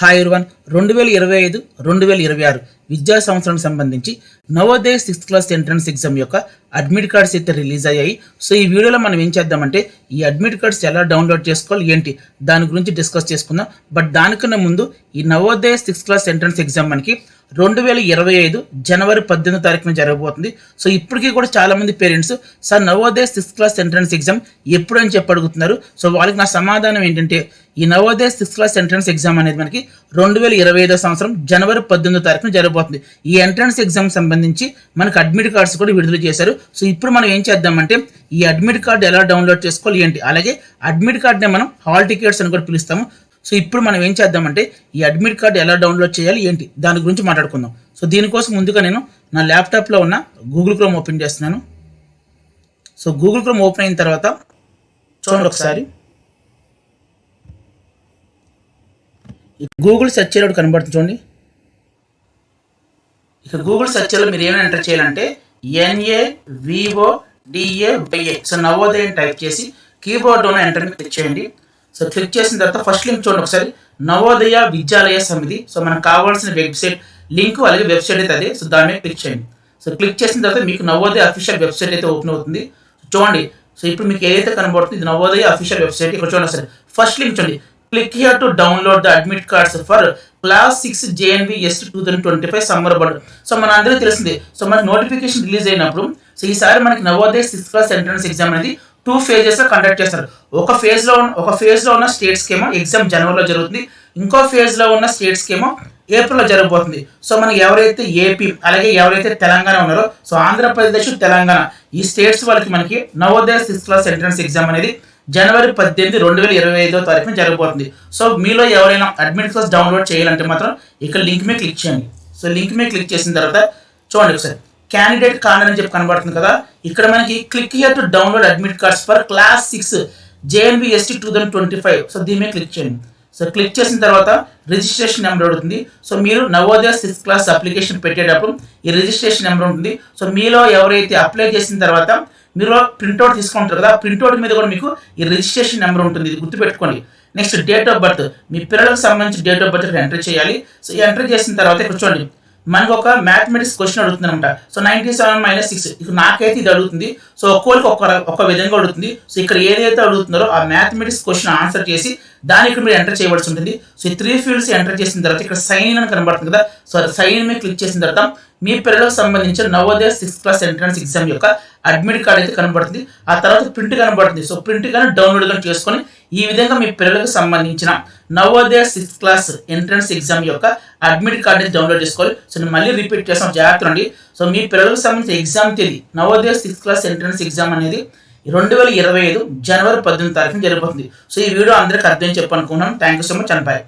Hi one రెండు వేల ఇరవై ఐదు రెండు వేల ఇరవై ఆరు. విద్యా సంవత్సరానికి సంబంధించి Navodaya sixth class entrance exam యొక్క అడ్మిట్ కార్డ్స్ అయితే రిలీజ్ అయ్యాయి. సో ఈ వీడియోలో మనం ఏం చేద్దామంటే ఈ అడ్మిట్ కార్డ్స్ ఎలా డౌన్లోడ్ చేసుకోవాలి ఏంటి దాని గురించి డిస్కస్ చేసుకుందాం. బట్ దానికన్నా ముందు ఈ Navodaya sixth class entrance exam మనకి రెండు వేల ఇరవై ఐదు జనవరి పద్దెనిమిది తారీఖున జరగబోతుంది. సో ఇప్పటికీ కూడా చాలా మంది parents sir Navodaya sixth class entrance exam ఎప్పుడు? అని చెప్పి అడుగుతున్నారు. సో వాళ్ళకి నా సమాధానం ఏంటంటే ఈ Navodaya sixth class entrance exam అనేది మనకి రెండు వేల ఇరవై ఐదో సంవత్సరం జనవరి పద్దెనిమిది తారీఖున జరగబోతుంది. ఈ ఎంట్రన్స్ ఎగ్జామ్ సంబంధించి మనకు అడ్మిట్ కార్డ్స్ కూడా విడుదల చేశారు. సో ఇప్పుడు మనం ఏం చేద్దామంటే ఈ అడ్మిట్ కార్డు ఎలా డౌన్లోడ్ చేసుకోవాలి ఏంటి? అలాగే అడ్మిట్ కార్డునే మనం హాల్ టికెట్స్ అని కూడా పిలుస్తాము. సో ఇప్పుడు మనం ఏం చేద్దామంటే ఈ అడ్మిట్ కార్డు ఎలా డౌన్లోడ్ చేయాలి ఏంటి? దాని గురించి మాట్లాడుకుందాం. సో దీనికోసం ముందుగా నేను నా ల్యాప్టాప్లో ఉన్న గూగుల్ క్రోమ్ ఓపెన్ చేస్తున్నాను. సో గూగుల్ క్రోమ్ ఓపెన్ అయిన తర్వాత చూడండి ఒకసారి. గూగుల్ సెర్చ్ చేయడం కనబడుతుంది చూడండి. ఇక గూగుల్ సెర్చ్లో మీరు ఏమైనా ఎంటర్ చేయాలంటే N A V O D A Y A so Navodayam type చేసి కీబోర్డ్లోనే ఎంటర్ క్లిక్ చేయండి. సో క్లిక్ చేసిన తర్వాత ఫస్ట్ లింక్ చూడండి ఒకసారి. నవోదయ విద్యాలయ సమితి. సో మనకు కావాల్సిన వెబ్సైట్ లింక్ అలాగే వెబ్సైట్ అయితే అదే. సో దాని మీద క్లిక్ చేయండి. సో క్లిక్ చేసిన తర్వాత మీకు నవోదయ అఫీషియల్ వెబ్సైట్ అయితే ఓపెన్ అవుతుంది. చూడండి. సో ఇప్పుడు మీకు ఏదైతే కనబడుతుంది ఇది నవోదయ అఫీషియల్ వెబ్సైట్ ఇక్కడ చూడండి సరే ఫస్ట్ లింక్ చూడండి. Click here to download the admit cards for class six JNV S two thousand twenty five summer bound so మన అందరికీ తెలిసింది. సో మన నోటిఫికేషన్ రిలీజ్ అయినప్పుడు సో ఈసారి మనకి Navodaya sixth class entrance exam అనేది టూ ఫేజెస్ కండక్ట్ చేస్తారు. ఒక ఫేజ్లో ఉన్న- ఒక ఫేజ్లో ఉన్న స్టేట్స్కేమో ఎగ్జామ్ జనవరిలో జరుగుతుంది. ఇంకో ఫేజ్లో ఉన్న స్టేట్స్కేమో ఏప్రిల్లో జరగబోతుంది. సో మనకి ఎవరైతే ఏపీ అలాగే ఎవరైతే తెలంగాణ ఉన్నారో సో ఆంధ్రప్రదేశ్ తెలంగాణ ఈ స్టేట్స్ వాళ్ళకి మనకి Navodaya sixth class entrance exam అనేది జనవరి పద్దెనిమిది రెండు వేల ఇరవై ఐదో తారీఖున జరగబోతుంది. సో మీలో ఎవరైనా అడ్మిట్ క్లాస్ డౌన్లోడ్ చేయాలంటే మాత్రం ఇక్కడ లింక్ మీద క్లిక్ చేయండి. సో లింక్ మీద క్లిక్ చేసిన తర్వాత చూడండి ఒకసారి. క్యాండిడేట్ కార్డ్ అని చెప్పి కనబడుతుంది కదా ఇక్కడ మనకి click here to download admit cards for class six JNV ST two thousand twenty five. So దీని మీద క్లిక్ చేయండి. సో క్లిక్ చేసిన తర్వాత రిజిస్ట్రేషన్ నెంబర్ ఉంటుంది. సో మీరు నవోదయ సిక్స్త్ క్లాస్ అప్లికేషన్ పెట్టేటప్పుడు ఈ రిజిస్ట్రేషన్ నెంబర్ ఉంటుంది. సో మీలో ఎవరైతే అప్లై చేసిన తర్వాత మీరు ప్రింట్అవుట్ తీసుకుంటారు కదా ప్రింట్అవుట్ మీద కూడా మీకు ఈ రిజిస్ట్రేషన్ నెంబర్ ఉంటుంది ఇది గుర్తుపెట్టుకోండి. నెక్స్ట్ డేట్ ఆఫ్ బర్త్ మీ పిల్లలకు సంబంధించి డేట్ ఆఫ్ బర్త్ ఎంటర్ చేయాలి. సో ఎంటర్ చేసిన తర్వాత ఇక్కడ చూడండి మనకు ఒక మ్యాథమెటిక్స్ క్వశ్చన్ అడుగుతుంది అనమాట so ninety seven minus six ఇక నాకైతే ఇది అడుగుతుంది. సో ఒక్కొక్కరికి ఒక ఒక విధంగా అడుగుతుంది. సో ఇక్కడ ఏదైతే అడుగుతున్నారో ఆ మ్యాథమెటిక్స్ క్వశ్చన్ ఆన్సర్ చేసి దానికి ఇక్కడ మీరు ఎంటర్ చేయవలసి ఉంటుంది. సో ఈ త్రీ ఫీల్డ్స్ ఎంటర్ చేసిన తర్వాత ఇక్కడ సైన్ అని కనబడుతుంది కదా. సో సైన్ మీద క్లిక్ చేసిన తర్వాత మీ పిల్లలకు సంబంధించిన Navodaya sixth class entrance exam యొక్క అడ్మిట్ కార్డ్ అయితే కనబడుతుంది. ఆ తర్వాత ప్రింట్ కనబడుతుంది. సో ప్రింట్ కానీ డౌన్లోడ్ కానీ చేసుకొని ఈ విధంగా మీ పిల్లలకు సంబంధించిన Navodaya sixth class entrance exam యొక్క అడ్మిట్ కార్డ్ అయితే డౌన్లోడ్ చేసుకోవాలి. సో నేను మళ్ళీ రిపీట్ చేస్తాం జాగ్రత్త అండి సో మీ పిల్లలకు సంబంధించిన ఎగ్జామ్ తేదీ Navodaya sixth class entrance exam అనేది రెండు వేల ఇరవై ఐదు జనవరి పద్దెనిమిది తారీఖున జరగబోతుంది సో ఈ వీడియో అందరికీ అర్థం చెప్పనుకున్నాను thank you so much and bye